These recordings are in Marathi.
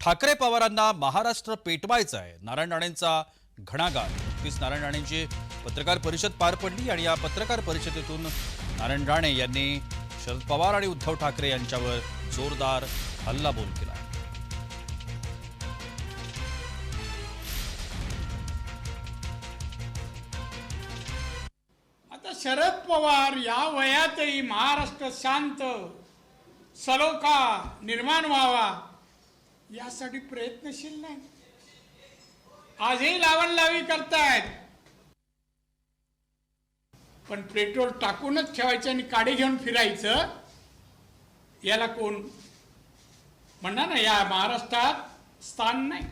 ठाकरे पवारांना महाराष्ट्र पेटवायचा आहे नारायण राणेंचा घणाघात. नुकतीच नारायण राणेंची पत्रकार परिषद पार पडली आणि या पत्रकार परिषदेतून नारायण राणे यांनी शरद पवार आणि उद्धव ठाकरे यांच्यावर जोरदार हल्लाबोल केला. आता शरद पवार या वयातही महाराष्ट्र शांत सलोखा निर्माण व्हावा यासाठी प्रयत्नशील नाही. आजही लावण लावी करतायत. पण पेट्रोल टाकूनच ठेवायचं आणि काडी घेऊन फिरायचं याला कोण म्हणणार ना या महाराष्ट्रात स्थान नाही.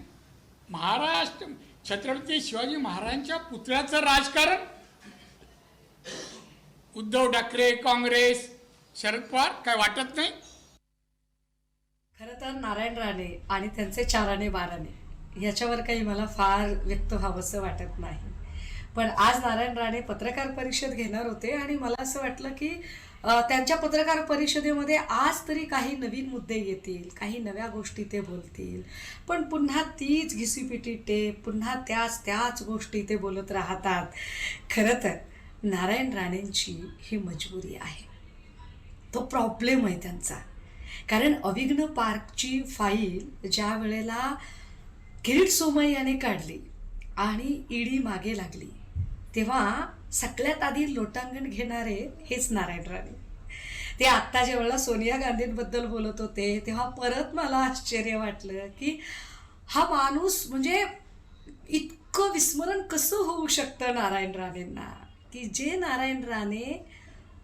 महाराष्ट्र छत्रपती शिवाजी महाराजांच्या पुतळ्याचं राजकारण. उद्धव ठाकरे काँग्रेस शरद पवार काय वाटत नाही? खरं तर नारायण राणे आणि त्यांचे चाराने बाराने याच्यावर काही मला फार व्यक्त व्हावंसं वाटत नाही. पण आज नारायण राणे पत्रकार परिषद घेणार होते आणि मला असं वाटलं की त्यांच्या पत्रकार परिषदेमध्ये आज तरी काही नवीन मुद्दे येतील काही नव्या गोष्टी ते बोलतील. पण पुन्हा तीच घिसीपिटी टेप पुन्हा त्याच त्याच गोष्टी ते बोलत राहतात. खरं तर नारायण राणेंची ही मजबुरी आहे. तो प्रॉब्लेम आहे त्यांचा. कारण अविघ्न पार्कची फाईल ज्या वेळेला किरीट सोमय याने काढली आणि ईडी मागे लागली तेव्हा सगळ्यात आधी लोटांगण घेणारे हेच नारायण राणे. ते आत्ता जेव्हा सोनिया गांधींबद्दल बोलत होते तेव्हा परत मला आश्चर्य वाटलं की हा माणूस म्हणजे इतकं विस्मरण कसं होऊ शकतं नारायण राणेंना? की जे नारायण राणे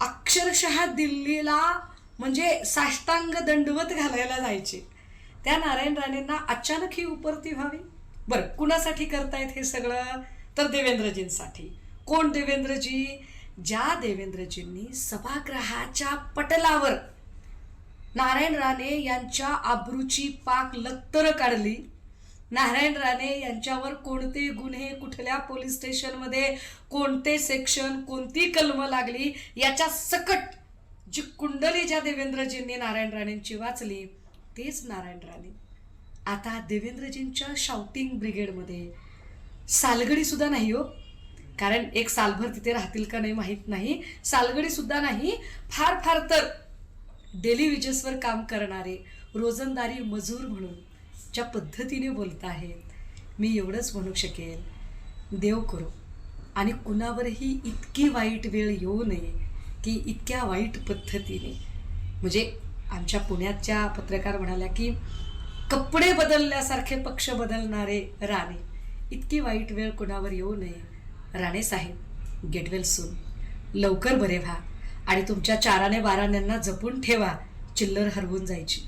अक्षरशः दिल्लीला म्हणजे साष्टांग दंडवत घालायला जायचे. त्या नारायण राणेंना अचानक ही उपरती व्हावी? बरं कुणासाठी करतायत हे सगळं? तर देवेंद्रजींसाठी. कोण देवेंद्रजी? ज्या देवेंद्रजींनी सभागृहाच्या पटलावर नारायण राणे यांच्या आबरूची पाक लत्तर काढली नारायण राणे यांच्यावर कोणते गुन्हे कुठल्या पोलीस स्टेशनमध्ये कोणते सेक्शन कोणती कलम लागली याच्या सकट जी कुंडली ज्या देवेंद्रजींनी नारायण राणेंची वाचली तेच नारायण राणे. आता देवेंद्रजींच्या शाउटिंग ब्रिगेडमध्ये सालगडीसुद्धा नाही हो. कारण एक सालभर तिथे राहतील का नाही माहीत नाही. सालगडीसुद्धा नाही फार फार तर डेली विजेसवर काम करणारे रोजंदारी मजूर म्हणून ज्या पद्धतीने बोलत आहेत मी एवढंच म्हणू शकेल. देव करो. आणि कुणावरही इतकी वाईट वेळ येऊ नये. की इतक्या वाईट पद्धतीने म्हणजे आमच्या पुण्याच्या पत्रकार म्हणाल्या की कपडे बदलल्यासारखे पक्ष बदलणारे राणे इतकी वाईट वेळ कुणावर येऊ नये. राणे साहेब गेट वेल सून लवकर बरे व्हा आणि तुमच्या चाराने बाराण्यांना जपून ठेवा. चिल्लर हरवून जायची.